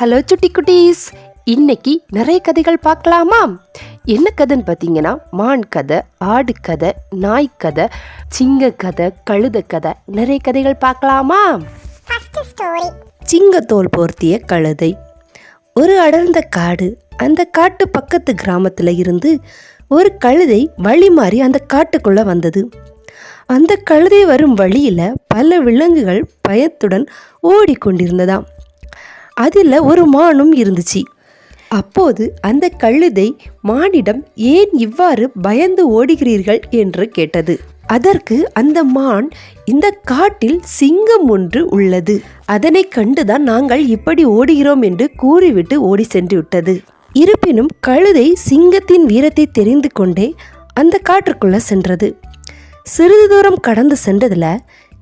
Hello சுட்டி குட்டீஸ் இன்னைக்கு நிறைய கதைகள் பார்க்கலாமா? என்ன கதைன்னு பார்த்தீங்கன்னா மான் கதை ஆடு கதை நாய் கதை சிங்க கதை கழுத கதை நிறைய கதைகள் பார்க்கலாமா? சிங்கத்தோல் போர்த்திய கழுதை. ஒரு அடர்ந்த காடு அந்த காட்டு பக்கத்து கிராமத்தில் இருந்து ஒரு கழுதை வழி மாறி அந்த காட்டுக்குள்ள வந்தது. அந்த கழுதை வரும் வழியில் பல விலங்குகள் பயத்துடன் ஓடிக்கொண்டிருந்ததாம். அதில் ஒரு மானும் இருந்துச்சு. அப்போது அந்த கழுதை மானிடம் ஏன் இவ்வாறு பயந்து ஓடுகிறீர்கள்? என்று கேட்டது. அதற்கு அந்த மான் இந்த காட்டில் சிங்கம் ஒன்று உள்ளது. அதனை கண்டுதான் நாங்கள் இப்படி ஓடுகிறோம் என்று கூறிவிட்டு ஓடி சென்று விட்டது. இருப்பினும் கழுதை சிங்கத்தின் வீரத்தை தெரிந்து கொண்டே அந்த காற்றுக்குள்ள சென்றது. சிறிது தூரம் கடந்து சென்றதில்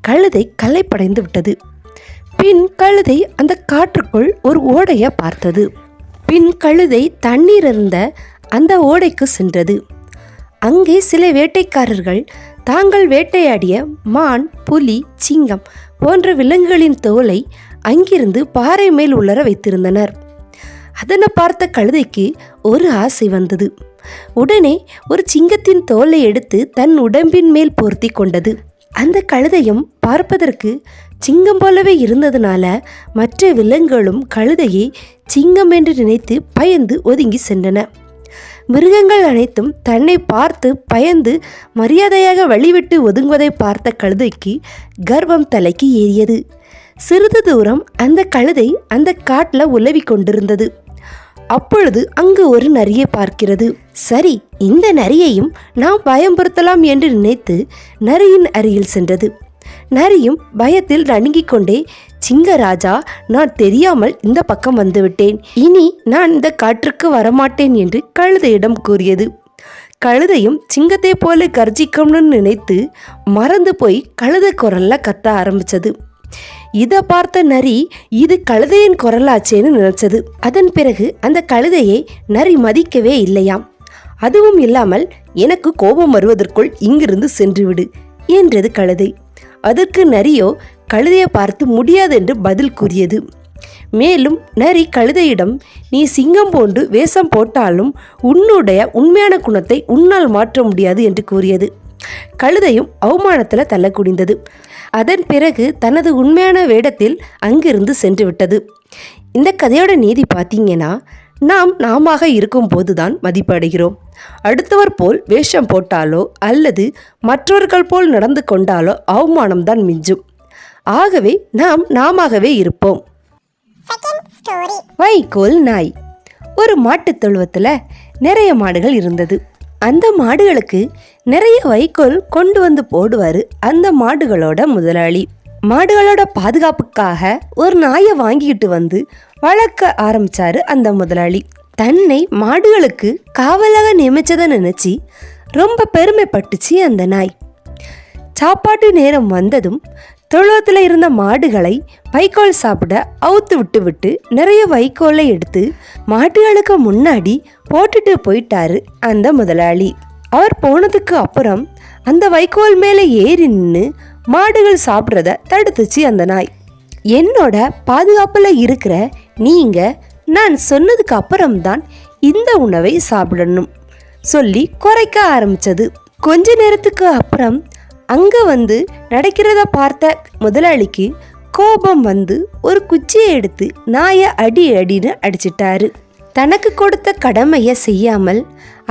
கழுதை கலைப்படைந்து விட்டது. பின் கழுதை அந்த காற்றுக்குள் ஒரு ஓடையை பார்த்தது. பின் கழுதை தண்ணீர் இருந்த அந்த ஓடைக்கு சென்றது. அங்கே சில வேட்டைக்காரர்கள் தாங்கள் வேட்டையாடிய மான் புலி சிங்கம் போன்ற விலங்குகளின் தோலை அங்கிருந்து பாறை மேல் உலர வைத்திருந்தனர். அதனை பார்த்த கழுதைக்கு ஒரு ஆசை வந்தது. உடனே ஒரு சிங்கத்தின் தோலை எடுத்து தன் உடம்பின் மேல் போர்த்தி கொண்டது. அந்த கழுதையும் பார்ப்பதற்கு சிங்கம் போலவே இருந்ததுனால மற்ற விலங்குகளும் கழுதையை சிங்கம் என்று நினைத்து பயந்து ஒதுங்கி சென்றன. மிருகங்கள் அனைத்தும் தன்னை பார்த்து பயந்து மரியாதையாக வழிவிட்டு ஒதுங்குவதை பார்த்த கழுதைக்கு கர்வம் தலைக்கு ஏறியது. சிறிது தூரம் அந்த கழுதை அந்த காட்டில் உலவி கொண்டிருந்தது. அப்பொழுது அங்கு ஒரு நரியை பார்க்கிறது. சரி இந்த நரியையும் நாம் பயம்படுத்தலாம் என்று நினைத்து நரியின் அருகில் சென்றது. நரியும் பயத்தில் நடுங்கிக் கொண்டே சிங்கராஜா நான் தெரியாமல் இந்த பக்கம் வந்துவிட்டேன். இனி நான் இந்த காற்றுக்கு வரமாட்டேன் என்று கழுதையிடம் கூறியது. கழுதையும் சிங்கத்தை போல கர்ஜிக்கணும்னு நினைத்து மறந்து போய் கழுதை குரல்ல கத்த ஆரம்பிச்சது. இதை பார்த்த நரி இது கழுதையின் குரலாச்சேன்னு நினைச்சது. அதன் பிறகு அந்த கழுதையை நரி மதிக்கவே இல்லையாம். அதுவும் இல்லாமல் எனக்கு கோபம் வருவதற்குள் இங்கிருந்து சென்றுவிடு என்றது கழுதை. அதற்கு நரியோ கழுதையை பார்த்து முடியாது என்று பதில் கூறியது. மேலும் நரி கழுதையிடம் நீ சிங்கம் போன்று வேஷம் போட்டாலும் உன்னுடைய உண்மையான குணத்தை உன்னால் மாற்ற முடியாது என்று கூறியது. கழுதையும் அவமானத்தில் தள்ள குடிந்தது அதன் பிறகு தனது உண்மையான வேடத்தில் அங்கிருந்து சென்று விட்டது. இந்த கதையோட நீதி பார்த்தீங்கன்னா நாம் நாமாக இருக்கும் போதுதான் மதிப்படைகிறோம். அடுத்தவர் போல் வேஷம் போட்டாலோ அல்லது மற்றவர்கள் போல் நடந்து கொண்டாலோ அவமானம்தான் மிஞ்சும். ஆகவே நாம் நாமாகவே இருப்போம். வைக்கோல் நாய். ஒரு மாட்டுத் தொழுவத்தில் நிறைய மாடுகள் இருந்தது. அந்த மாடுகளுக்கு நிறைய வைக்கோல் கொண்டு வந்து போடுவார் அந்த மாடுகளோட முதலாளி. மாடுகளோட பாதுகாப்புக்காக ஒரு நாயை வாங்கிக்கிட்டு வந்து வளர்க்க ஆரம்பிச்சாரு அந்த முதலாளி. தன்னை மாடுகளுக்கு காவலாக நியமிச்சதை நினச்சி ரொம்ப பெருமைப்பட்டுச்சு அந்த நாய். சாப்பாட்டு நேரம் வந்ததும் தொழுவத்தில் இருந்த மாடுகளை வைக்கோல் சாப்பிட அவுத்து விட்டு விட்டு நிறைய வைக்கோலை எடுத்து மாடுகளுக்கு முன்னாடி போட்டுட்டு போயிட்டாரு அந்த முதலாளி. அவர் போனதுக்கு அப்புறம் அந்த வைக்கோல் மேலே ஏறி நின்று மாடுகள் சாப்பிட்றத தடுத்துச்சு அந்த நாய். என்னோட பாதுகாப்பில் இருக்கிற நீங்கள் நான் சொன்னதுக்கு அப்புறம்தான் இந்த உணவை சாப்பிடணும். சொல்லி குறைக்க ஆரம்பித்தது கொஞ்ச நேரத்துக்கு அப்புறம் அங்கே வந்து நடக்கிறத பார்த்த முதலாளிக்கு கோபம் வந்து ஒரு குச்சியை எடுத்து நாயை அடி அடின்னு அடிச்சிட்டாரு. தனக்கு கொடுத்த கடமையை செய்யாமல்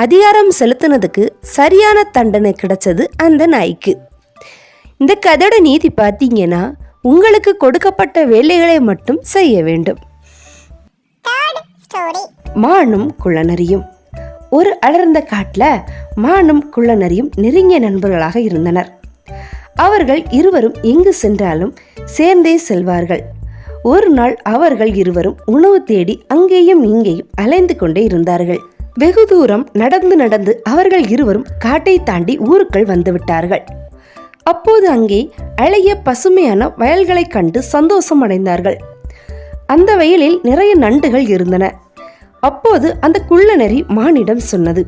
அதிகாரம் செலுத்தினதுக்கு சரியான தண்டனை கிடைச்சது அந்த நாய்க்கு. இந்த கதையோட நீதி பார்த்தீங்கன்னா உங்களுக்கு கொடுக்கப்பட்ட வேலைகளை மட்டும் செய்ய வேண்டும். மானும் குள்ளநரியும். ஒரு அடர்ந்த காட்டில் மானும் குள்ளநரியும் நெருங்கிய நண்பர்களாக இருந்தனர். அவர்கள் இருவரும் எங்கு சென்றாலும் சேர்ந்தே செல்வார்கள். ஒரு நாள் அவர்கள் இருவரும் உணவு தேடி அங்கேயும் இங்கேயும் அலைந்து கொண்டே இருந்தார்கள். வெகு தூரம் நடந்து நடந்து அவர்கள் இருவரும் காட்டை தாண்டி ஊருக்குள் வந்துவிட்டார்கள் அப்போது அங்கே அழகிய பசுமையான வயல்களைக் கண்டு சந்தோஷம் அடைந்தார்கள் அந்த வயலில் நிறைய நண்டுகள் இருந்தன. அப்போது அந்த குள்ளநரி மானிடம் சொன்னது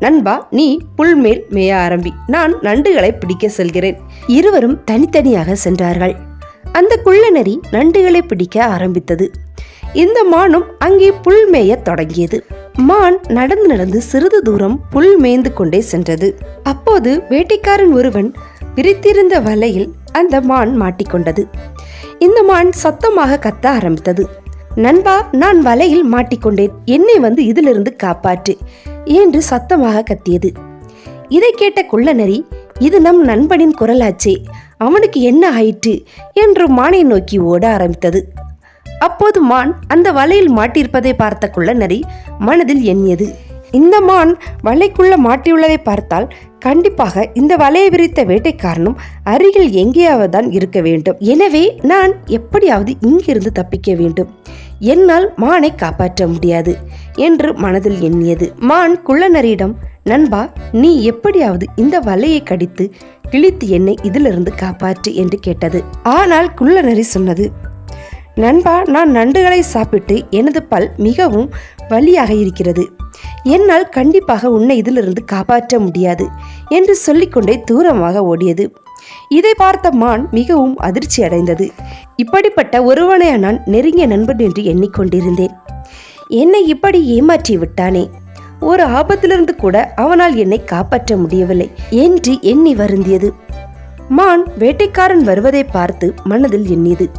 நண்பா நீ புல்மேல் மேய ஆரம்பி. நான் நண்டுகளை பிடிக்க செல்கிறேன். இருவரும் தனித்தனியாக சென்றார்கள். அந்த குள்ளநரி நண்டுகளை பிடிக்க ஆரம்பித்தது. இந்த மானும் அங்கே புல் மேயத் தொடங்கியது. மான் நடந்து நடந்து சிறிது தூரம் புல் மேய்ந்து கொண்டே சென்றது. அப்போது வேட்டைக்காரன் ஒருவன் விரித்திருந்த வலையில் அந்த மான் மாட்டிக்கொண்டது. இந்த மான் சத்தமாக கத்த ஆரம்பித்தது. நண்பா நான் வலையில் மாட்டிக்கொண்டேன். என்னை வந்து இதிலிருந்து காப்பாற்று என்று சத்தமாக கத்தியது. இதை கேட்ட குள்ளநரி இது நம் நண்பனின் குரலாச்சே அவனுக்கு என்ன ஆயிற்று என்று மானை நோக்கி ஓட ஆரம்பித்தது. அப்போது மான் அந்த வலையில் மாட்டியிருப்பதை பார்த்த குள்ளநரி மனதில் எண்ணியது. இந்த மான் வலைக்குள்ளே மாட்டியுள்ளதை பார்த்தால் கண்டிப்பாக இந்த வலையை விரித்த வேட்டைக்காரனும் அருகில் எங்கேயாவது தான் இருக்க வேண்டும். எனவே நான் எப்படியாவது இங்கிருந்து தப்பிக்க வேண்டும். என்னால் மானை காப்பாற்ற முடியாது என்று மனதில் எண்ணியது. மான் குள்ளநரியிடம் நண்பா நீ எப்படியாவது இந்த வலையை கடித்து கிழித்து என்னை இதிலிருந்து காப்பாற்று என்று கேட்டது. ஆனால் குள்ளநரி சொன்னது நண்பா நான் நண்டுகளை சாப்பிட்டு எனது பல் மிகவும் வலியாக இருக்கிறது. என்னால் கண்டிப்பாக உன்னை இதிலிருந்து காப்பாற்ற முடியாது என்று சொல்லிக்கொண்டே தூரமாக ஓடியது. இதை பார்த்த மான் மிகவும் அதிர்ச்சி அடைந்தது. இப்படிப்பட்ட ஒருவனை நான் நெருங்கிய நண்பன் என்று எண்ணிக்கொண்டிருந்தேன். என்னை இப்படி ஏமாற்றி விட்டானே? ஒரு ஆபத்திலிருந்து கூட அவனால் என்னை காப்பாற்ற முடியவில்லை என்று எண்ணி வருந்தியது. மான் வேட்டைக்காரன் வருவதை பார்த்து மனதில் எண்ணியது.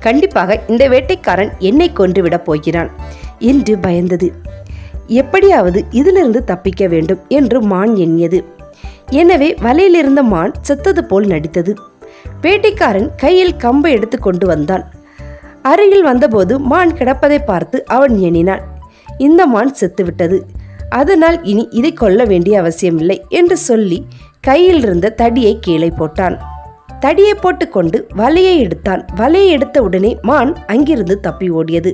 கண்டிப்பாக இந்த வேட்டைக்காரன் என்னை கொன்றுவிடப் போகிறான் என்று பயந்தது. எப்படியாவது இதிலிருந்து தப்பிக்க வேண்டும் என்று மான் எண்ணியது. எனவே வலையிலிருந்த மான் செத்தது போல் நடித்தது. வேட்டைக்காரன் கையில் கம்பை எடுத்து கொண்டு வந்தான். அருகில் வந்தபோது மான் கிடப்பதை பார்த்து அவன் எண்ணினான். இந்த மான் செத்துவிட்டது. அதனால் இனி இதை கொல்ல வேண்டிய அவசியமில்லை என்று சொல்லி கையில் இருந்த தடியை கீழே போட்டான். தடியை போட்டுக்கொண்டு வலையை எடுத்தான். வலையை எடுத்த உடனே மான் அங்கிருந்து தப்பி ஓடியது.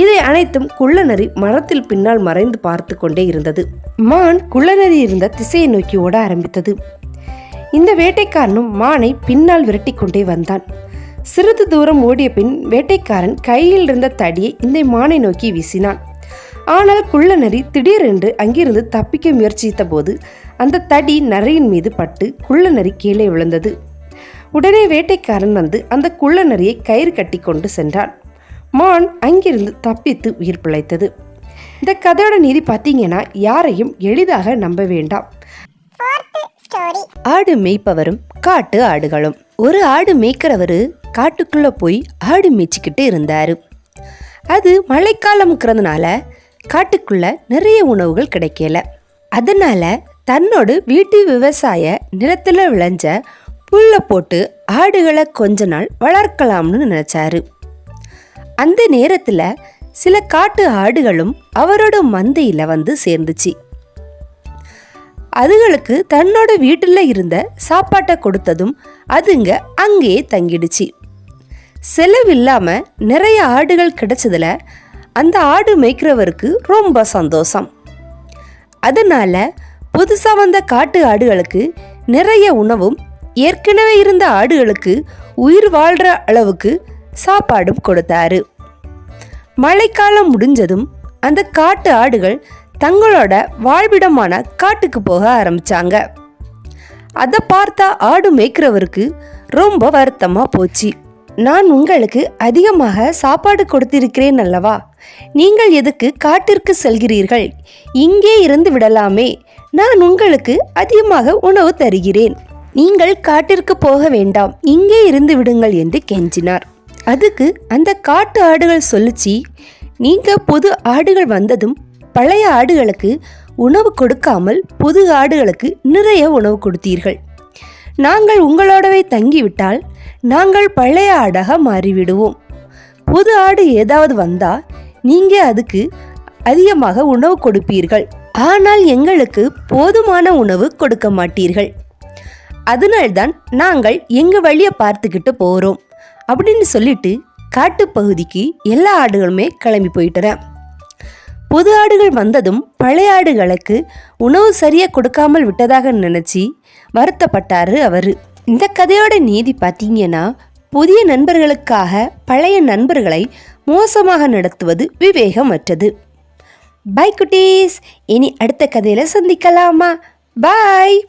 இதை அனைத்தும் குள்ளநரி மரத்தில் பின்னால் மறைந்து பார்த்து கொண்டே இருந்தது. மான் குள்ளநரி இருந்த திசையை நோக்கி ஓட ஆரம்பித்தது. இந்த வேட்டைக்காரனும் மானை பின்னால் விரட்டி கொண்டே வந்தான். சிறிது தூரம் ஓடிய பின் வேட்டைக்காரன் கையில் இருந்த தடியை இந்த மானை நோக்கி வீசினான். ஆனால் குள்ளநரி திடீரென்று அங்கிருந்து தப்பிக்க முயற்சித்த போது அந்த தடி நரியின் மீது பட்டு குள்ளநரி கீழே விழுந்தது. உடனே வேட்டைக்காரன் வந்து அந்த குள்ளநரியை கயிறு கட்டி கொண்டு சென்றான். மான் அங்கிருந்து தப்பித்து உயிர் பிழைத்தது. இந்த கதையோட நீதி பார்த்தீங்கன்னா யாரையும் எளிதாக நம்ப வேண்டாம். ஆடு மேய்ப்பவரும் காட்டு ஆடுகளும். ஒரு ஆடு மேய்க்கிறவரு காட்டுக்குள்ள போய் ஆடு மேய்ச்சிக்கிட்டு இருந்தாரு. அது மழைக்காலம்ங்கிறதுனால காட்டுக்குள்ள நிறைய உணவுகள் கிடைக்கல. அதனால தன்னோட வீட்டு விவசாய நிலத்தில் விளைஞ்ச புல்லை போட்டு ஆடுகளை கொஞ்ச நாள் வளர்க்கலாம்னு நினைச்சாரு. அந்த நேரத்துல சில காட்டு ஆடுகளும் அவரோட மந்தையில வந்து சேர்ந்துச்சு. அதுகளுக்கு தன்னோட வீட்டில் இருந்த சாப்பாட்டை கொடுத்ததும் அதுங்க அங்கேயே தங்கிடுச்சு. செலவில்லாம நிறைய ஆடுகள் கிடைச்சதுல அந்த ஆடு மேய்க்கிறவருக்கு ரொம்ப சந்தோஷம். அதனால புதுசாக வந்த காட்டு ஆடுகளுக்கு நிறைய உணவும் ஏற்கனவே இருந்த ஆடுகளுக்கு உயிர் வாழ்கிற அளவுக்கு சாப்பாடும் கொடுத்தாரு. மழைக்காலம் முடிஞ்சதும் அந்த காட்டு ஆடுகள் தங்களோட வாழ்விடமான காட்டுக்கு போக ஆரம்பிச்சாங்க. அதை பார்த்தா ஆடு மேய்க்கிறவருக்கு ரொம்ப வருத்தமாக போச்சு. நான் உங்களுக்கு அதிகமாக சாப்பாடு கொடுத்திருக்கிறேன் அல்லவா? நீங்கள் எதுக்கு காட்டிற்கு செல்கிறீர்கள்? இங்கே இருந்து விடலாமே. நான் உங்களுக்கு அதிகமாக உணவு தருகிறேன். நீங்கள் காட்டிற்கு போக வேண்டாம். இங்கே இருந்து விடுங்கள் என்று கெஞ்சினார். அதுக்கு அந்த காட்டு ஆடுகள் சொல்லுச்சு நீங்கள் புது ஆடுகள் வந்ததும் பழைய ஆடுகளுக்கு உணவு கொடுக்காமல் புது ஆடுகளுக்கு நிறைய உணவு கொடுத்தீர்கள். நாங்கள் உங்களோடவே தங்கிவிட்டால் நாங்கள் பழைய ஆடாக மாறிவிடுவோம். புது ஆடு ஏதாவது வந்தா நீங்க அதுக்கு அதிகமாக உணவு கொடுப்பீர்கள். ஆனால் எங்களுக்கு போதுமான உணவு கொடுக்க மாட்டீர்கள். அதனால்தான் நாங்கள் எங்க வழியை பார்த்துக்கிட்டு போறோம். அப்படின்னு சொல்லிட்டு காட்டுப்பகுதிக்கு எல்லா ஆடுகளுமே கிளம்பி போயிட்டன. புது ஆடுகள் வந்ததும் பழைய ஆடுகளுக்கு உணவு சரியாக கொடுக்காமல் விட்டதாக நினச்சி வருத்தப்பட்டாரு அவர். இந்த கதையோட நீதி பார்த்தீங்கன்னா புதிய நண்பர்களுக்காக பழைய நண்பர்களை மோசமாக நடத்துவது விவேகமற்றது. பை குட்டீஸ். இனி அடுத்த கதையில் சந்திக்கலாமா? பாய்